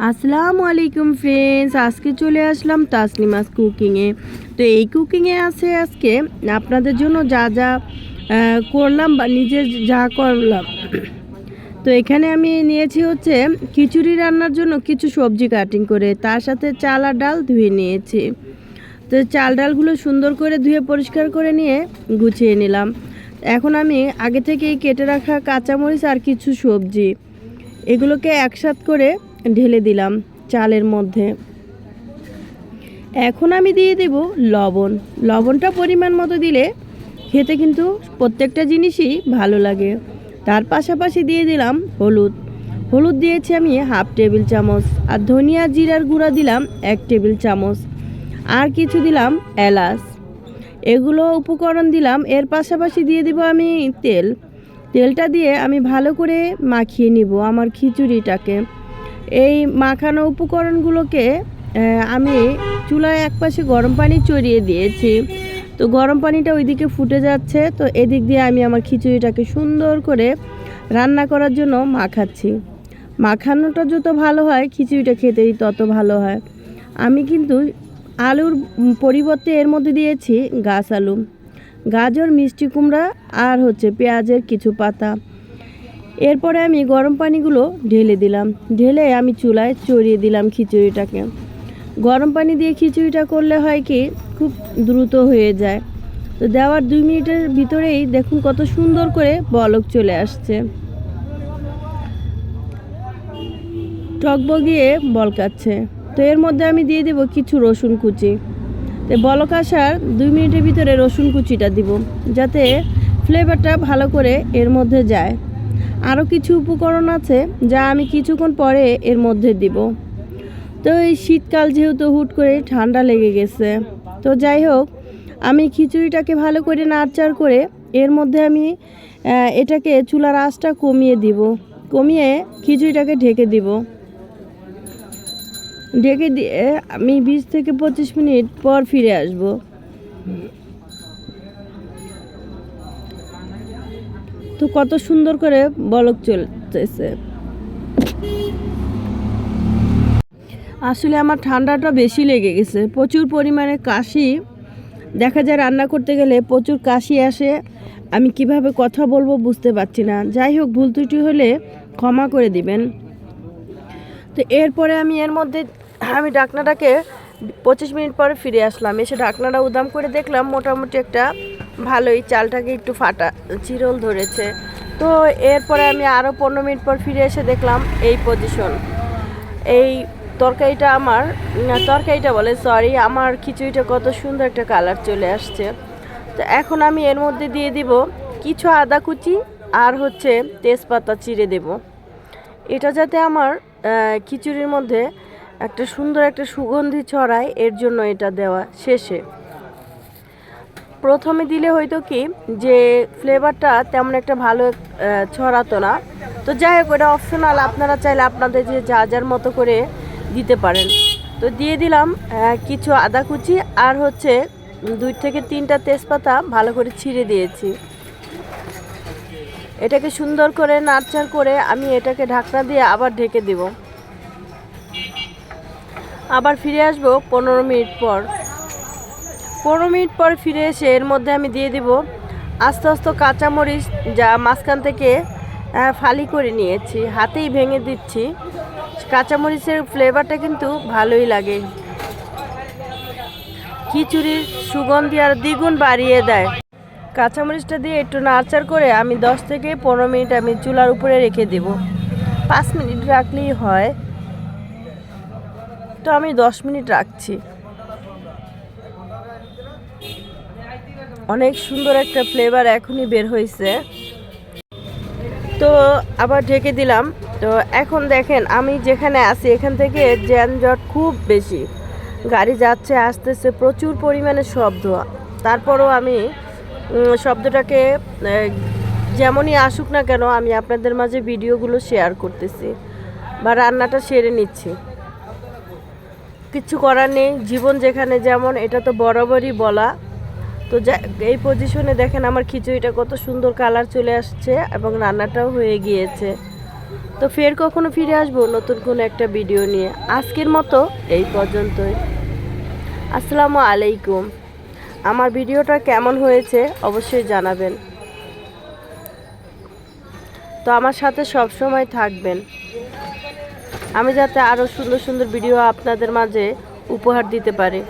আসসালামু আলাইকুম ফ্রেন্ডস, আজকে চলে আসলাম তাসনিমাস কুকিংয়ে তো এই কুকিংয়ে আছে আজকে আপনাদের জন্য যা যা করলাম বা নিজে যা করলাম। তো এখানে আমি নিয়েছি হচ্ছে খিচুড়ি রান্নার জন্য কিছু সবজি কাটিং করে, তার সাথে চাল আর ডাল ধুয়ে নিয়েছি। তো চাল ডালগুলো সুন্দর করে ধুয়ে পরিষ্কার করে নিয়ে গুছিয়ে নিলাম। এখন আমি আগে থেকেই কেটে রাখা কাঁচামরিচ আর কিছু সবজি, এগুলোকে একসাথ করে ঢেলে দিলাম চালের মধ্যে। এখন আমি দিয়ে দেব লবণ। লবণটা পরিমাণ মতো দিলে খেতে কিন্তু প্রত্যেকটা জিনিসই ভালো লাগে। তার পাশাপাশি দিয়ে দিলাম হলুদ। হলুদ দিয়েছি আমি হাফ টেবিল চামচ। আর ধনিয়া জিরার গুঁড়া দিলাম এক টেবিল চামচ। আর কিছু দিলাম এলাচ। এগুলো উপকরণ দিলাম। এর পাশাপাশি দিয়ে দিব আমি তেল। তেলটা দিয়ে আমি ভালো করে মাখিয়ে নিব আমার খিচুড়িটাকে। এই মাখানো উপকরণগুলোকে আমি চুলায় একপাশে গরম পানি চড়িয়ে দিয়েছি। তো গরম পানিটা ওইদিকে ফুটে যাচ্ছে, তো এদিক দিয়ে আমি আমার খিচুড়িটাকে সুন্দর করে রান্না করার জন্য মাখাচ্ছি। মাখানোটা যত ভালো হয়, খিচুড়িটা খেতেই তত ভালো হয়। আমি কিন্তু আলুর পরিবর্তে এর মধ্যে দিয়েছি গাছ আলু, গাজর, মিষ্টি কুমড়া আর হচ্ছে পেঁয়াজের কিছু পাতা। এরপরে আমি গরম পানিগুলো ঢেলে দিলাম। ঢেলে আমি চুলায় চড়িয়ে দিলাম খিচুড়িটাকে। গরম পানি দিয়ে খিচুড়িটা করলে হয় কি, খুব দ্রুত হয়ে যায়। তো দেওয়ার দুই মিনিটের ভিতরেই দেখুন কত সুন্দর করে বলক চলে আসছে। টকবগিয়ে বলকাচ্ছে তো এর মধ্যে আমি দিয়ে দেব কিছু রসুন কুচি। তো বলক আসার দুই মিনিটের ভিতরে রসুন কুচিটা দিব, যাতে ফ্লেভারটা ভালো করে এর মধ্যে যায়। আরও কিছু উপকরণ আছে যা আমি কিছুক্ষণ পরে এর মধ্যে দিব। তো এই শীতকাল যেহেতু হুট করে ঠান্ডা লেগে গেছে, তো যাই হোক, আমি খিচুড়িটাকে ভালো করে নাড়চাড় করে এর মধ্যে আমি এটাকে চুলার আঁচটা কমিয়ে দিব। কমিয়ে খিচুড়িটাকে ঢেকে দিব। ঢেকে দিয়ে আমি বিশ থেকে পঁচিশ মিনিট পর ফিরে আসব। তো কত সুন্দর করে বলক চলতেছে। আসলে আমার ঠান্ডাটা বেশি লেগে গেছে। প্রচুর পরিমাণে কাশি। দেখা যায় রান্না করতে গেলে প্রচুর কাশি আসে। আমি কীভাবে কথা বলব বুঝতে পারছি না। যাই হোক, ভুল ত্রুটি হলে ক্ষমা করে দিবেন। তো এরপরে আমি এর মধ্যে, আমি ডাকনাটাকে পঁচিশ মিনিট পরে ফিরে আসলাম। এসে ঢাকনাটা উদাম করে দেখলাম মোটামুটি একটা ভালোই চালটাকে একটু ফাটা, চিরল ধরেছে। তো এরপরে আমি আরও পনেরো মিনিট পর ফিরে এসে দেখলাম এই পজিশন এই তরকারিটা আমার তরকারিটা বলে সরি আমার খিচুড়িটা কত সুন্দর একটা কালার চলে আসছে। তো এখন আমি এর মধ্যে দিয়ে দিব কিছু আদা কুচি আর হচ্ছে তেজপাতা চিড়ে দেব। এটা যাতে আমার খিচুড়ির মধ্যে একটা সুন্দর একটা সুগন্ধি ছড়ায়, এর জন্য এটা দেওয়া শেষে। প্রথমে দিলে হয়তো কি যে ফ্লেভারটা তেমন একটা ভালো ছড়াতো না। তো যাই হোক, ওটা অপশনাল আপনারা চাইলে আপনাদের যে যা যার মতো করে দিতে পারেন। তো দিয়ে দিলাম কিছু আদা কুচি আর হচ্ছে দুই থেকে তিনটা তেজপাতা ভালো করে ছিঁড়ে দিয়েছি। এটাকে সুন্দর করে নাড়চাড় করে আমি এটাকে ঢাকনা দিয়ে আবার ঢেকে দেব। আবার ফিরে আসব পনেরো মিনিট পর। পনেরো মিনিট পর ফিরে এসে এর মধ্যে আমি দিয়ে দিব আস্তে আস্তে কাঁচামরিচ যা মাঝখান থেকে ফালি করে নিয়েছি, হাতেই ভেঙে দিচ্ছি। কাঁচামরিচের ফ্লেভারটা কিন্তু ভালোই লাগে। খিচুড়ির সুগন্ধি আর দ্বিগুণ বাড়িয়ে দেয়। কাঁচামরিচটা দিয়ে একটু নাড়চাড় করে আমি দশ থেকে পনেরো মিনিট আমি চুলার উপরে রেখে দেব। পাঁচ মিনিট রাখলেই হয়। তো আমি দশ মিনিট রাখছি। অনেক সুন্দর একটা ফ্লেভার এখনই বের হয়েছে। তো আবার ঢেকে দিলাম। তো এখন দেখেন, আমি যেখানে আছি, এখান থেকে যানজট খুব বেশি। গাড়ি যাচ্ছে, আসতেছে, প্রচুর পরিমাণে শব্দ। তারপরও আমি শব্দটাকে যেমনই আসুক না কেন, আমি আপনাদের মাঝে ভিডিওগুলো শেয়ার করতেছি বা রান্নাটা সেরে নিচ্ছি। কিচ্ছু করার নেই, জীবন যেখানে যেমন, এটা তো বরাবরই বলা। তো এই পজিশনে দেখেন আমার খিচুড়িটা কত সুন্দর কালার চলে আসছে এবং রান্নাটাও হয়ে গিয়েছে। তো ফের কখনো ফিরে আসব নতুন কোনো একটা ভিডিও নিয়ে। আজকের মতো এই পর্যন্তই। আসসালামু আলাইকুম। আমার ভিডিওটা কেমন হয়েছে অবশ্যই জানাবেন। তো আমার সাথে সব সময় থাকবেন। আমি যাতে আরও সুন্দর সুন্দর ভিডিও আপনাদের মাঝে উপহার দিতে পারি।